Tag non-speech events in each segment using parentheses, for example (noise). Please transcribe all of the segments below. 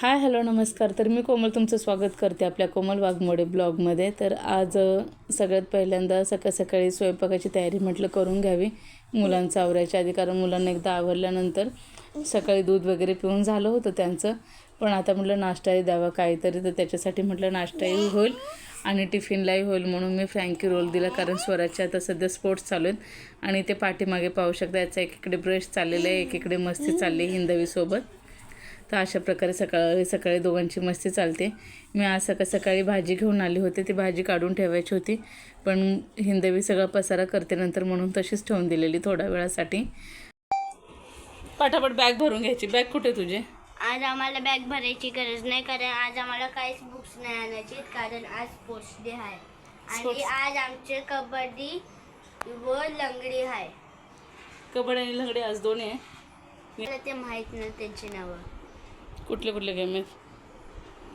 Hi hello नमस्कार. तर मी कोमल तुमचं स्वागत करते आपल्या कोमल वाघमोडे ब्लॉगमध्ये. तर आज सगळ्यात पहिल्यांदा सकाळ सकाळी स्वयंपाकाची तयारी म्हटलं करून घ्यावी. मुलांचं आवरायच्या आधी कारण मुलांना एकदा आवरल्यानंतर सकाळी दूध वगैरे पिऊन झालं होतं त्यांचं. पण आता म्हटलं नाश्ताही द्यावा काहीतरी तर त्याच्यासाठी म्हटलं नाश्ताही होईल आणि टिफिनलाही होईल म्हणून मी फ्रँकी रोल दिला कारण स्वराचे आता सध्या स्पोर्ट्स चालू आहेत आणि ते पाठीमागे पाहू शकता. याचा एकीकडे ब्रश चाललेला आहे एकीकडे मस्ती चालली आहे हिंदवीसोबत तर अशा प्रकारे सकाळी सकाळी दोघांची मस्ती चालते. मी आज सकाळ सकाळी भाजी घेऊन आली होती ती भाजी काढून ठेवायची होती. पण हिंदवी सगळा पसारा करते नंतर म्हणून तशीच ठेवून दिलेली थोड्या वेळासाठी. पटापट बॅग भरून घ्यायची. बॅग कुठे तुझे? आज आम्हाला बॅग भरायची गरज नाही कारण आज आम्हाला काहीच बुक्स नाही आणायचे कारण आज स्पोर्ट्स डे आहे. आणि आज आमचे कबड्डी व लंगडी आहे. कबड्डी आणि लंगडी आज दोन्ही आहे. मला ते माहीत नाही त्यांची नावं. कुठले कुठले गेम आहेत?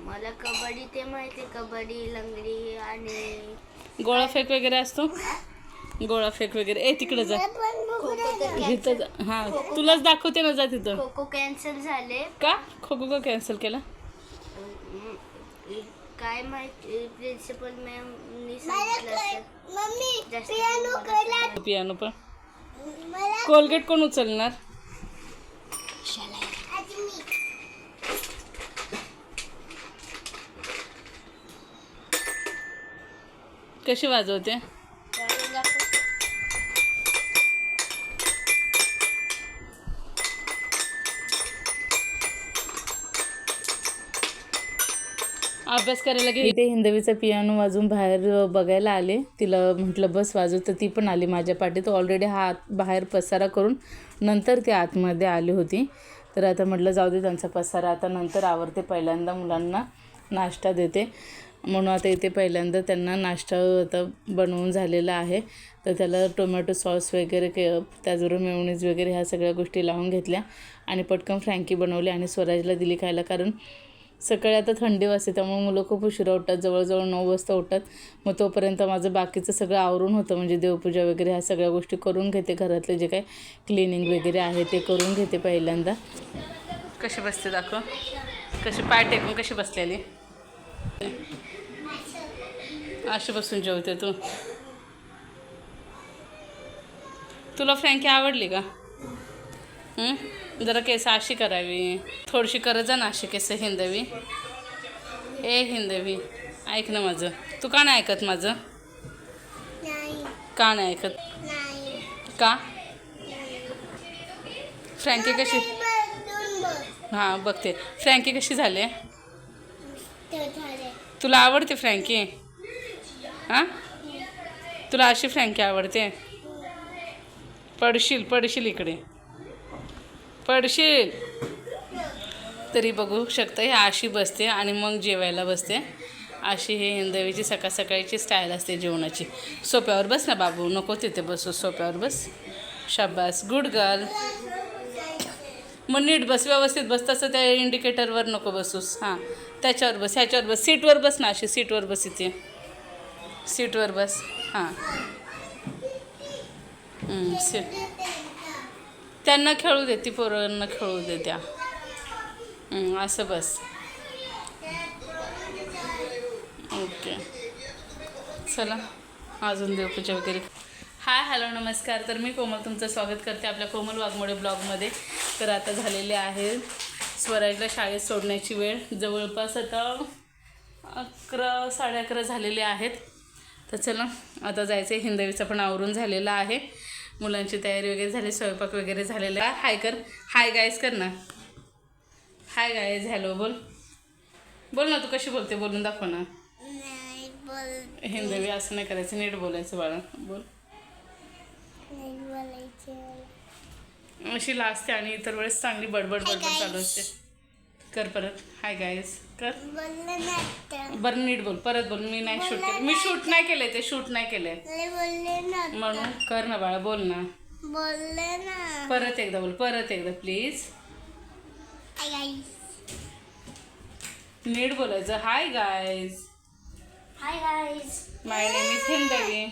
मला कबड्डी ते माहिती आहे कबड्डी लंगडी आणि गोळा फेक वगैरे असतो? गोळा फेक वगैरे. ए तिकडे जा. खो खो तर इथं जा. हां तुलाच दाखवते ना जा तिथं. खो खो कॅन्सल झाले. का? खो खो का कॅन्सल केला? अं, काय माहिती प्रिन्सिपल मॅमनी सांगितलं असेल. जास्त बोलत पियानो पण. कोलगेट कोण उचलणार? कशी वाजवते? अभ्यास करायला गेली. ते हिंदवीचा पियानो वाजून बाहेर बघायला आले. तिला म्हटलं बस वाजव तर ती पण आली माझ्या पाठीत. ऑलरेडी हात बाहेर पसारा करून नंतर ती आतमध्ये आली होती. तर आता म्हटलं जाऊ दे त्यांचा पसारा. आता नंतर आवरते पहिल्यांदा मुलांना नाश्ता देते. म्हणून आता इथे पहिल्यांदा त्यांना नाश्ता आता बनवून झालेला आहे. तर त्याला टोमॅटो सॉस वगैरे के त्याचबरोबर मेवणीज वगैरे ह्या सगळ्या गोष्टी लावून घेतल्या. आणि पटकन फ्रँकी बनवली आणि स्वराजला दिली खायला. कारण सकाळी आता थंडी वाजते त्यामुळे मुलं खूप उशिरा उठतात जवळजवळ नऊ वाजता उठतात. मग तोपर्यंत माझं बाकीचं सगळं आवरून होतं. म्हणजे देवपूजा वगैरे ह्या सगळ्या गोष्टी करून घेते घरातले जे काही क्लिनिंग वगैरे आहे ते करून घेते पहिल्यांदा. कशी बसते दाखव. कशी पाय टेकून कशी बसलेली? अशी बसून जेवते तू. तुला फ्रँकी आवडली का? जरा केस अशी करावी. थोडीशी करत जा ना अशी केस हिंदवी. ए हिंदवी ऐक ना माझं. तू का नाही ऐकत माझं? का नाही ऐकत? का? फ्रँकी कशी? हां बघते. फ्रँकी कशी झाली. तुला आवडते फ्रँकी? हां? तुला अशी फ्रँकी आवडते? पडशील पडशील इकडे. पडशील. तरी बघू शकता ही अशी बसते आणि मग जेवायला बसते. अशी हे हिंदवीची सकाळ सकाळची स्टाईल असते जेवणाची. सोप्यावर बस ना बाबू नको तिथे बसू सोप्यावर बस. शाबास गुड गर्ल मग नीट बस व्यवस्थित बस तसं त्या इंडिकेटरवर नको बसूस हां. त्याच्यावर बस ह्याच्यावर बस सीटवर बस ना अशी सीटवर बस इथे. सीटवर बस. हां. सीट. त्यांना खेळू दे ती पोरांना खेळू दे त्या. असं बस. ओके. चला अजून देवपूजा वगैरे. हाय हॅलो नमस्कार. तर मी कोमल तुमचं स्वागत करते आपल्या कोमल वाघमोडे ब्लॉगमध्ये. तर आता झालेले आहे स्वराजला शाळेत सोडण्याची वेळ. जवळपास आता अकरा साडे अकरा झालेले आहेत. तर चला आता जायचं आहे हिंदवीचं पण आवरून झालेलं आहे. मुलांची तयारी वगैरे झाली स्वयंपाक वगैरे झालेला हाय कर. हाय गायज कर ना. हाय गायज हॅलो बोल. बोल ना तू कशी बोलते? बोलून दाखव ना. नाही बोल हिंदवी असं नाही करायचं नीट बोलायचं बाळा. बोल. अशी लाजते आणि इतर वेळेस चांगली बडबड बडबड चालू असते. कर परत. हाय गायज कर. बरं नीट बोल. परत बोल. मी नाही शूट केलं. मी शूट नाही केलंय ते. शूट नाही केलंय म्हणून कर ना बाळा बोल ना. बोलले ना. परत एकदा बोल. परत एकदा प्लीज नीट बोलायचं. Hi guys hi guys my name is Hindavi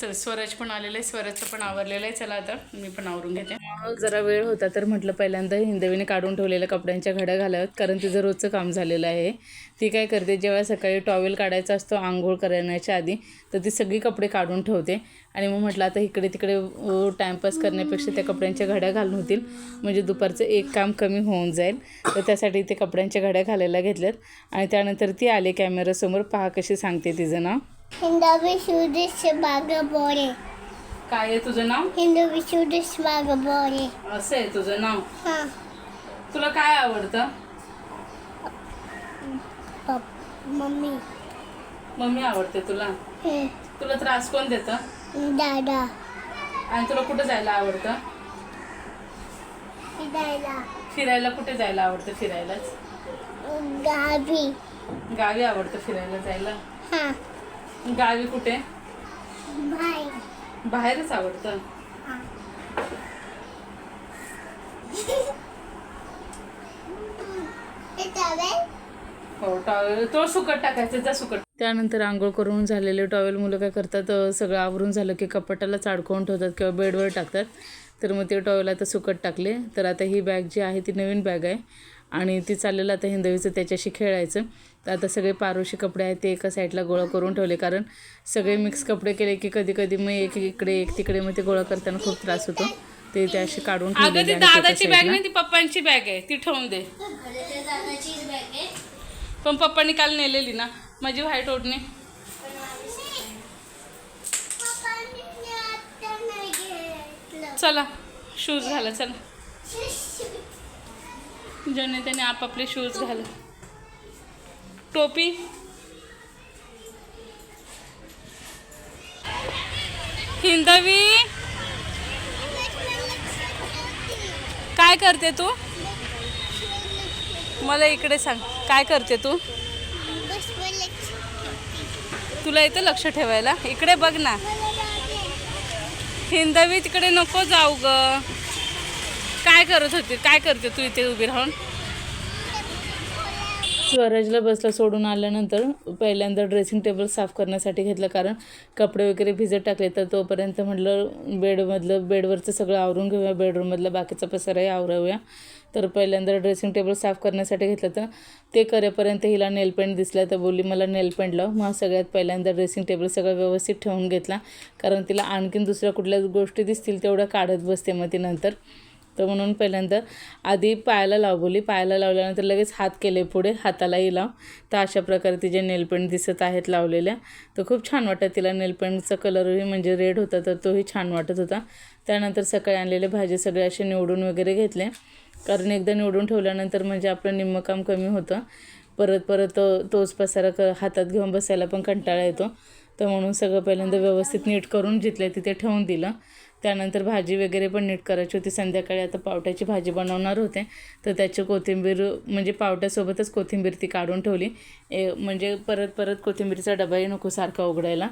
चल स्वराज पण आलेलं आहे. स्वराजचं पण आवरलेलं आहे. चला आता मी पण आवरून घेते. जरा वेळ होता तर म्हटलं पहिल्यांदा हिंदवीने काढून ठेवलेल्या कपड्यांच्या घड्या घालत कारण तिचं रोजचं काम झालेलं आहे. ती काय करते जेव्हा सकाळी टॉवेल काढायचा असतो आंघोळ करण्याच्या आधी तर ती सगळी कपडे काढून ठेवते. आणि मग म्हटलं आता इकडे तिकडे टाईमपास करण्यापेक्षा त्या कपड्यांच्या घड्या घालून होतील. म्हणजे दुपारचं एक काम कमी होऊन जाईल. तर त्यासाठी ते कपड्यांच्या घड्या घालायला घेतल्यात. आणि त्यानंतर ती आले कॅमेरासमोर पहा कशी सांगते तिचं नाव. हिंदू विशुद्ध बाग बोरे. काय आहे तुझं नाव? हिंदू विशुद्ध बाग बोरे. असं आहे तुझं नाव? हां. तुला काय आवडतं? पप मम्मी. मम्मी आवडते तुला? हं, तुला त्रास कोण देतं? दादा. आणि तुला कुठं जायला आवडतं? दादा फिरायला कुठे जायला आवडतं फिरायलाच? गावी. गावी आवडतं फिरायला जायला? हां. गावी कुठे? बाहेरच आवडतं. हां. टॉवेल तो सुकट टाकायचं जा सुकट त्यानंतर आंघोळ करून झालेले टॉवेल मुलं काय करतात सगळं आवरून झालं की कपाटाला चाडकवून ठेवतात किंवा बेडवर टाकतात. तर मग ते टॉवेल आता सुकट टाकले. तर आता ही बॅग जी आहे ती नवीन बॅग आहे. आणि ती चाललेलं आता हिंदवीचं त्याच्याशी खेळायचं. तर आता सगळे पारोशी कपडे आहेत ते एका साईडला गोळा करून ठेवले. कारण सगळे मिक्स कपडे केले की कधी कधी मग एक इकडे एक तिकडे मग ते गोळा करताना खूप त्रास होतो. ते ते असे काढून एका दादाची बॅग. नाही ती पप्पांची बॅग आहे. ती ठेवून दे. दादाचीच बॅग आहे पण पप्पांनी काल नेलेली ना. माझी व्हाईट ओढणी. चला शूज घाला चला. ज्याने त्याने आपापले शूज घाल टोपी. हिंदवी. काय करते तू? मला इकडे सांग. काय करते तू? तुला इथं लक्ष ठेवायला? इकडे बघ ना. हिंदवी तिकडे नको जाऊ ग. काय करत होती? काय करते तू इथे उभी राहून? स्वराजला बसला सोडून आल्यानंतर पहिल्यांदा ड्रेसिंग टेबल साफ करण्यासाठी घेतलं कारण कपडे वगैरे भिजत टाकले. तर तोपर्यंत म्हटलं बेडमधलं बेडवरचं सगळं आवरून घेऊया बेडरूममधलं बाकीचा पसाराही आवरवूया. तर पहिल्यांदा ड्रेसिंग टेबल साफ करण्यासाठी घेतलं तर ते करेपर्यंत हिला नेलपेंट दिसला. तर बोलली मला नेलपेंट लाव. मग सगळ्यात पहिल्यांदा ड्रेसिंग टेबल सगळं व्यवस्थित ठेवून घेतला कारण तिला आणखीन दुसऱ्या कुठल्या गोष्टी दिसतील तेवढ्या काढत बसते मग ती नंतर. तर म्हणून पहिल्यांदा आधी पायाला लावली. पायाला लावल्यानंतर लगेच हात केले पुढे हातालाही लाव. तर अशा प्रकारे तिचे नेलपेंट दिसत आहेत लावलेल्या. तर खूप छान वाटत तिला नेलपेंटचा कलरही म्हणजे रेड होता तर तोही छान वाटत होता. त्यानंतर सकाळी आणलेले भाजी सगळे असे निवडून वगैरे घेतले. कारण एकदा निवडून ठेवल्यानंतर म्हणजे आपलं निम्मं काम कमी होतं. परत परत तो- तोच पसारा क हातात घेऊन बसायला पण कंटाळा येतो. तर म्हणून सगळं पहिल्यांदा व्यवस्थित नीट करून जिथल्या तिथे ठेवून दिलं. त्यानंतर भाजी वगैरे पण नीट करायची होती. संध्याकाळी आता पावट्याची भाजी बनवणार होते. तर त्याची कोथिंबीर म्हणजे पावट्यासोबतच कोथिंबीर ती काढून ठेवली. ए म्हणजे परत परत कोथिंबीरचा डबाही नको सारखा उघडायला.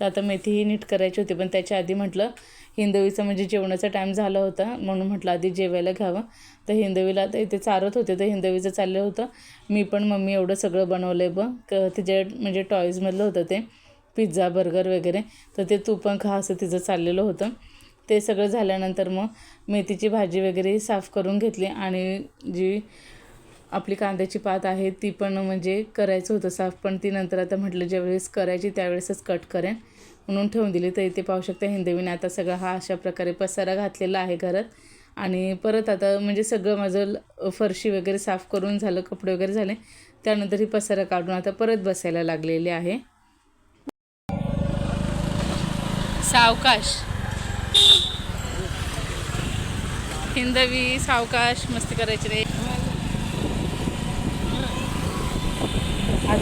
तर आता मेथीही नीट करायची होती. पण त्याच्या आधी म्हटलं हिंदवीचं म्हणजे जेवणाचा टाईम झाला होता. म्हणून म्हटलं आधी जेवायला घ्यावं. तर हिंदवीला आता इथे चारत होते. तर हिंदवीचं चाललं होतं. मी पण मम्मी एवढं सगळं बनवलं आहे बघ. क तिच्या म्हणजे टॉईजमधलं होतं ते. पिझ्झा बर्गर वगैरे तर ते तू पण खा असं तिचं चाललेलं होतं. ते सगळं झाल्यानंतर मग मेथीची भाजी वगैरे साफ करून घेतली आणि जी आपली कांद्याची पात आहे ती पण म्हणजे करायचं होतं साफ पण ती नंतर आता म्हटलं ज्यावेळेस करायची त्यावेळेसच कट करेन. म्हणून ठेवून दिली. तर इथे पाहू शकता हिंदवीने आता सगळा हा अशा प्रकारे पसारा घातलेला आहे घरात. आणि परत आता म्हणजे सगळं माझं ल- फरशी वगैरे साफ करून झालं कपडे वगैरे झाले. त्यानंतर ही पसारा काढून आता परत बसायला लागलेली आहे. सावकाश. हिंदवी सावकाश मस्ती करायची रे.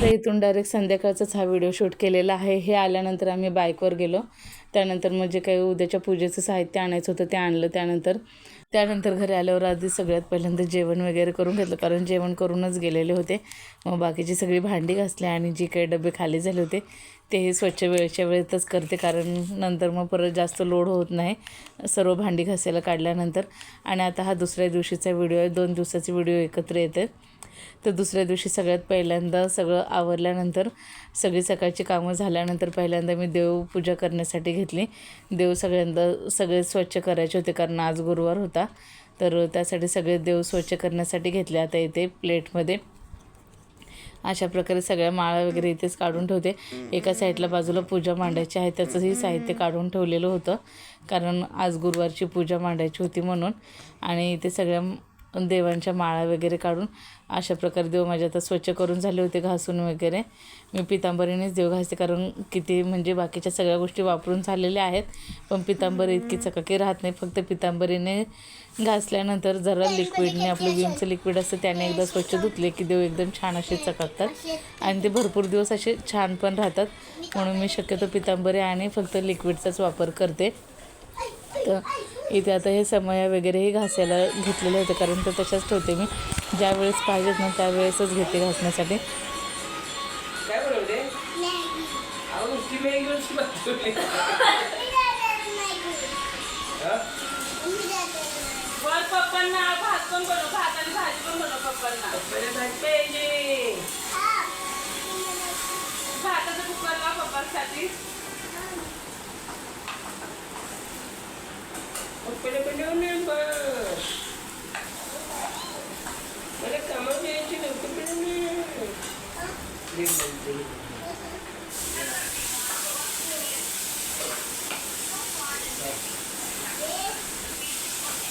आता इथून डायरेक्ट संध्याकाळचाच हा व्हिडिओ शूट केलेला आहे. हे आल्यानंतर आम्ही बाईकवर गेलो. त्यानंतर म्हणजे मग जे काही उद्याच्या पूजेचं साहित्य आणायचं होतं ते आणलं. त्यानंतर त्यानंतर घरी आल्यावर आधी सगळ्यात पहिल्यांदा जेवण वगैरे करून घेतलं. कारण जेवण करूनच गेलेले होते. मग बाकीची सगळी भांडी घासली आणि जी काही डबे खाली झाले होते तेही स्वच्छ वेळच्या वेळेतच करते. कारण नंतर मग परत जास्त लोड होत नाही. सर्व भांडी घासायला काढल्यानंतर. आणि आता हा दुसऱ्या दिवशीचा व्हिडिओ आहे. दोन दिवसाचे व्हिडिओ एकत्र येतात तर दुसऱ्या दिवशी सगळ्यात पहिल्यांदा सगळं आवरल्यानंतर सगळी सकाळची कामं झाल्यानंतर पहिल्यांदा मी देवपूजा करण्यासाठी घेतली. देव सगळ्यांदा सगळे स्वच्छ करायचे होते कारण आज गुरुवार होता. तर त्यासाठी सगळे देव स्वच्छ करण्यासाठी घेतले. आता इथे प्लेटमध्ये अशा प्रकारे सगळ्या माळा वगैरे इथेच काढून ठेवते. एका साईडला बाजूला पूजा मांडायची आहे. त्याचंही साहित्य काढून ठेवलेलं होतं. कारण आज गुरुवारची पूजा मांडायची होती म्हणून. आणि इथे सगळ्या देवांच्या माळा वगैरे काढून अशा प्रकारे देव माझे आता स्वच्छ करून झाले होते घासून वगैरे. मी पितांबरीनेच देव घासते कारण किती म्हणजे बाकीच्या सगळ्या गोष्टी वापरून झालेल्या आहेत. पण पितांबरी इतकी चकाकी राहत नाही. फक्त पितांबरीने घासल्यानंतर जरा लिक्विडने आपलं विमचं लिक्विड असतं त्याने एकदा स्वच्छ धुतले की देव एकदम छान असे चकाकतात. आणि ते भरपूर दिवस असे छान पण राहतात. म्हणून मी शक्यतो पितांबरी आणि फक्त लिक्विडचाच वापर करते. तर इथे आता हे समया वगैरेही घासायला घेतलेले होते कारण तर तशाच ठेवते मी. ज्या वेळेस पाहिजेत ना त्यावेळेसच घेते घासण्यासाठी. काय बनवते अहो नुसती मॅगी नुसती बनवते. हा? वर पप्पांना भात पण बनव भात आणि भाजी पण बनव पप्पांना पहिले भात पाहिजे. भाताचं कुकर लाव पप्पांसाठी मग पहिले बनव ना बस. मला कामात यायची नव्हती बनव ना. दे मग, दे.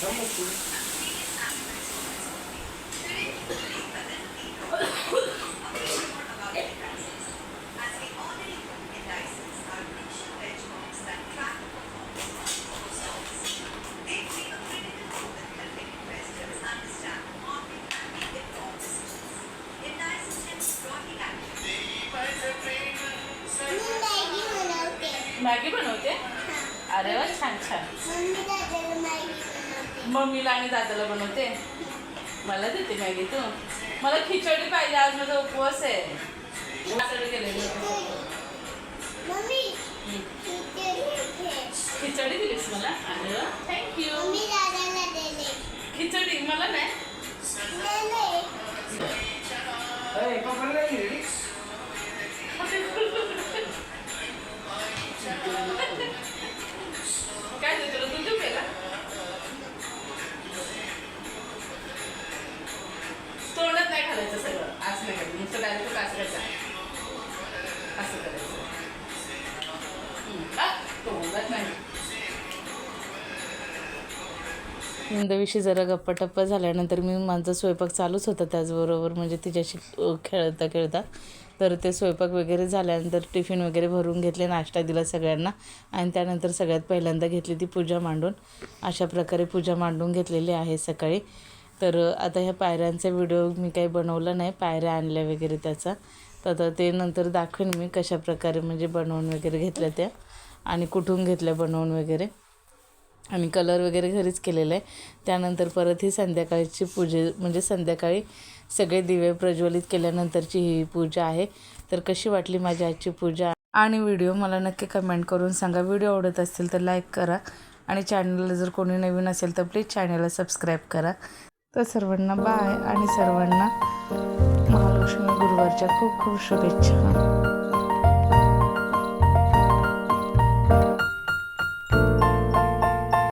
हा मग तू. मॅगी बनवते अरे वा छान छान आणि दादाला बनवते. मला देते मॅगी तू. मला खिचडी पाहिजे आज माझा उपवास आहे. खिचडी केलेली. खिचडी दिलीस मला? अरे थँक्यू खिचडी मला नाही. (laughs) हिंदवीशी जरा गप्पाटप्पा झाल्यानंतर मी माझा स्वयंपाक चालूच होता त्याचबरोबर म्हणजे तिच्याशी खेळता खेळता. तर ते स्वयंपाक वगैरे झाल्यानंतर टिफिन वगैरे भरून घेतले नाश्ता दिला सगळ्यांना. आणि त्यानंतर सगळ्यात पहिल्यांदा घेतली ती पूजा मांडून. अशा प्रकारे पूजा मांडून घेतलेली आहे सकाळी. तर आता ह्या पायऱ्यांचा व्हिडिओ मी काही बनवला नाही पायऱ्या आणल्या वगैरे त्याचा. तर आता ते नंतर दाखवेन मी कशा प्रकारे म्हणजे बनवून वगैरे घेतल्या त्या. आणि कुठून घेतल्या बनवून वगैरे. आणि कलर वगैरे घरीच केलेलं आहे. त्यानंतर परत ही संध्याकाळची पूजे म्हणजे संध्याकाळी सगळे दिवे प्रज्वलित केल्यानंतरची ही पूजा आहे. तर कशी वाटली माझी आजची पूजा? आणि व्हिडिओ मला नक्की कमेंट करून सांगा. व्हिडिओ आवडत असतील तर लाईक करा. आणि चॅनलला जर कोणी नवीन असेल तर प्लीज चॅनलला सबस्क्राईब करा. तर सर्वांना बाय. आणि सर्वांना महालक्ष्मी गुरुवारच्या खूप खूप शुभेच्छा.